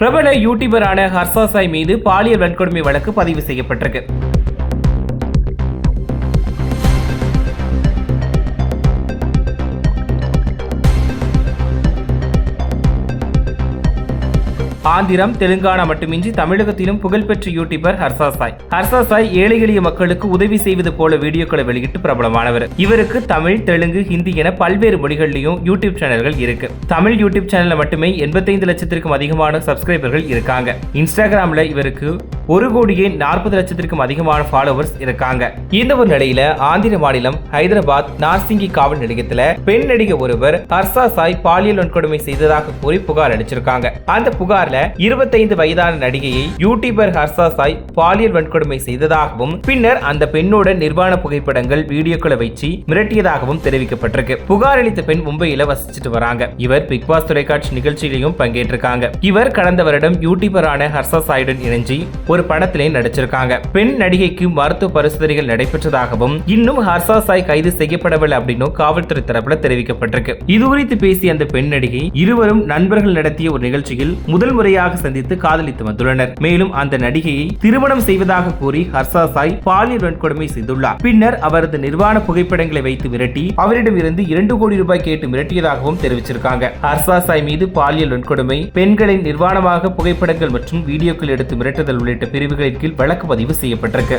பிரபல யூடியூபரான ஹர்ஷா சாய் மீது பாலியல் வன்கொடுமை வழக்கு பதிவு செய்யப்பட்டிருக்கு. ஆந்திரம் தெலுங்கானா மட்டுமின்றி தமிழகத்திலும் புகழ்பெற்ற யூடியூபர் ஹர்ஷா சாய். ஹர்ஷா சாய் ஏழை எளிய மக்களுக்கு உதவி செய்வது போல வீடியோக்களை வெளியிட்டு பிரபலமானவர். இவருக்கு தமிழ் தெலுங்கு ஹிந்தி என பல்வேறு மொழிகளிலும் யூடியூப் சேனல்கள் இருக்கு. தமிழ் யூடியூப் சேனல்ல மட்டுமே 85 லட்சத்திற்கும் அதிகமான சப்ஸ்கிரைபர்கள் இருக்காங்க. இன்ஸ்டாகிராம்ல இவருக்கு ஒரு கோடியே நாற்பது லட்சத்திற்கும் அதிகமான ஃபாலோவர்ஸ் இருக்காங்க. இந்த ஒரு நிலையில ஆந்திர மாநிலம் ஹைதராபாத் நார்சிங்கி காவல் நிலையத்துல பெண் நடிகை ஒருவர் ஹர்ஷா சாய் பாலியல் வன்கொடுமை செய்ததாக கூறி புகார் அளிச்சிருக்காங்க. அந்த புகார்ல 25 வயதான நடிகையை யூடியூபர் ஹர்ஷா சாய் பாலியல் வன்கொடுமை செய்ததாகவும் பின்னர் அந்த பெண்ணோட நிர்வாண புகைப்படங்கள் வீடியோக்களை வச்சு மிரட்டியதாகவும் தெரிவிக்கப்பட்டிருக்கு. புகார் அளித்த பெண் மும்பையில வசிச்சுட்டு வராங்க. இவர் பிக் பாஸ் தொலைக்காட்சி நிகழ்ச்சியிலையும் பங்கேற்றிருக்காங்க. இவர் கடந்த வருடம் யூடியூபரான ஹர்ஷா சாயுடன் இணைஞ்சு ஒரு படத்திலே நடிச்சிருக்காங்க. பெண் நடிகைக்கு மருத்துவ பரிசோதனைகள் நடைபெற்றதாகவும் இன்னும் ஹர்ஷா சாய் கைது செய்யப்படவில்லை அப்படின்னு காவல்துறை தரப்புல தெரிவிக்கப்பட்டிருக்கு. இது குறித்து பேசிய அந்த பெண் நடிகை இருவரும் நண்பர்கள் நடத்திய ஒரு நிகழ்ச்சியில் முதல் முறையாக சந்தித்து காதலித்து வந்துள்ளனர். மேலும் அந்த நடிகையை திருமணம் செய்வதாக கூறி ஹர்ஷா சாய் பாலியல் வன்கொடுமை செய்துள்ளார். பின்னர் அவரது நிர்வாண புகைப்படங்களை வைத்து மிரட்டி அவரிடம் இருந்து இரண்டு கோடி ரூபாய் கேட்டு மிரட்டியதாகவும் தெரிவிச்சிருக்காங்க. ஹர்ஷா சாய் மீது பாலியல் வன்கொடுமை பெண்களின் நிர்வாணமாக புகைப்படங்கள் மற்றும் வீடியோக்கள் எடுத்து மிரட்டுதல் உள்ளிட்ட உள்ளிட்ட பிரிவுகளின் கீழ் வழக்கு பதிவு செய்யப்பட்டிருக்கு.